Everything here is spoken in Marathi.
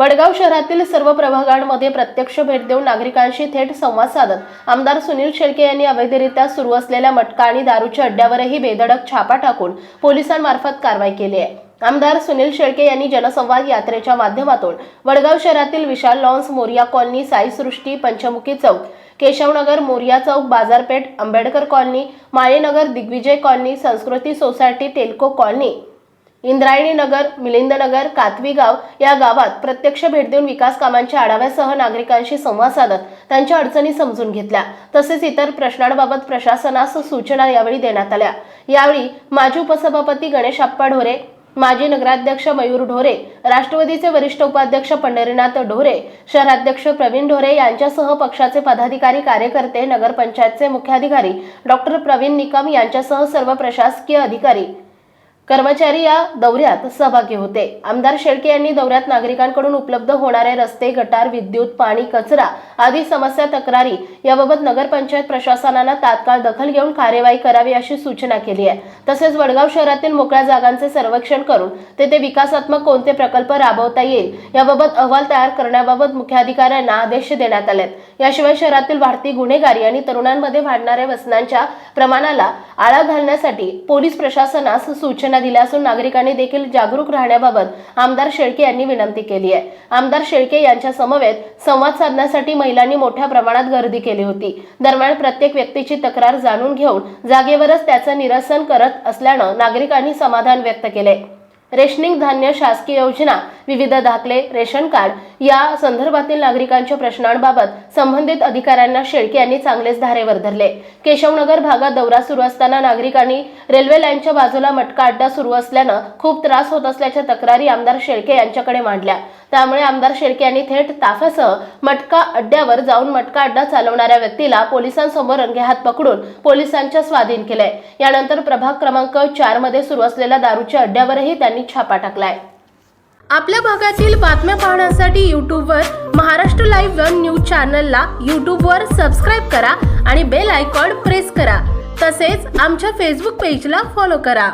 वडगाव शहरातील सर्व प्रभागांमध्ये प्रत्यक्ष भेट देऊन नागरिकांशी थेट संवाद साधत आमदार सुनील शेळके यांनी अवैधरित्या सुरू असलेल्या मटका आणि दारूच्या अड्ड्यावरही बेधडक छापा टाकून पोलिसांमार्फत कारवाई केली आहे. आमदार सुनील शेळके यांनी जनसंवाद यात्रेच्या माध्यमातून वडगाव शहरातील Vishal lawns Moriya colony Saisrushti Panchmukhi Chowk Keshavnagar Moriya Chowk Bazarpeth Ambedkar colony Malenagar Digvijay colony Sanskriti society Telco colony Indrayani Nagar Milind Nagar Katvigaon या गावात प्रत्यक्ष भेट देऊन विकास कामांच्या आढाव्यासह नागरिकांशी संवाद साधत त्यांच्या अडचणी समजून घेतल्या. तसेच इतर प्रश्नांबाबत प्रशासनास सूचना यावेळी देण्यात आल्या. यावेळी माजी उपसभापती गणेश आप्पा ढोरे माजी नगराध्यक्ष मयूर ढोरे राष्ट्रवादीचे वरिष्ठ उपाध्यक्ष पंढरीनाथ ढोरे शहराध्यक्ष प्रवीण ढोरे यांच्यासह पक्षाचे पदाधिकारी कार्यकर्ते नगरपंचायतचे मुख्याधिकारी डॉक्टर प्रवीण निकम यांच्यासह सर्व प्रशासकीय अधिकारी कर्मचारी या दौऱ्यात सहभागी होते. आमदार शेळके यांनी दौऱ्यात नागरिकांकडून उपलब्ध होणारे रस्ते गटार विद्युत पाणी कचरा आदी समस्या तक्रारी याबाबत नगरपंचायत प्रशासनानं तात्काळ दखल घेऊन कार्यवाही करावी अशी सूचना केली आहे. तसेच वडगाव शहरातील मोकळ्या जागांचे सर्वेक्षण करून तेथे विकासात्मक कोणते प्रकल्प राबवता येईल याबाबत अहवाल तयार करण्याबाबत मुख्याधिकाऱ्यांना आदेश देण्यात आलेत. याशिवाय शहरातील वाढती गुन्हेगारी आणि तरुणांमध्ये वाढणाऱ्या व्यसनांच्या प्रमाणाला आळा घालण्यासाठी पोलीस प्रशासनास सूचना दिल्या असून नागरिकांनी देखील जागरूक राहण्याबाबत आमदार शेळके यांनी विनंती केली आहे. आमदार शेळके यांच्या समवेत संवाद साधण्यासाठी महिलांनी मोठ्या प्रमाणात गर्दी केली होती. दरम्यान प्रत्येक व्यक्तीची तक्रार जाणून घेऊन जागेवरच त्याचं निरसन करत असल्यानं नागरिकांनी समाधान व्यक्त केले. रेशनिंग धान्य शासकीय योजना विविध दाखले रेशन कार्ड या संदर्भातील नागरिकांच्या प्रश्नांबाबत संबंधित अधिकाऱ्यांना शेळके यांनी चांगलेच धारेवर धरले. केशवनगर भागात दौरा सुरू असताना नागरिकांनी रेल्वे लाईनच्या बाजूला मटका अड्डा सुरू असल्यानं खूप त्रास होत असल्याच्या तक्रारी आमदार शेळके यांच्याकडे मांडल्या. त्यामुळे आमदार शेळके यांनी थेट ताफ्यासह मटका अड्ड्यावर जाऊन मटका अड्डा चालवणाऱ्या व्यक्तीला पोलिसांसमोर रंगेहात पकडून पोलिसांच्या स्वाधीन केलंय. यानंतर प्रभाग क्रमांक चारमध्ये सुरू असलेल्या दारूच्या अड्ड्यावरही त्यांनी छापा टाकलाय. आपल्या भागातील बातम्या पाहण्यासाठी यूट्यूबवर महाराष्ट्र लाईव्ह वन न्यूज चॅनलला यूट्यूबवर सबस्क्राईब करा आणि बेल आयकॉन प्रेस करा. तसेच आमच्या फेसबुक पेजला फॉलो करा.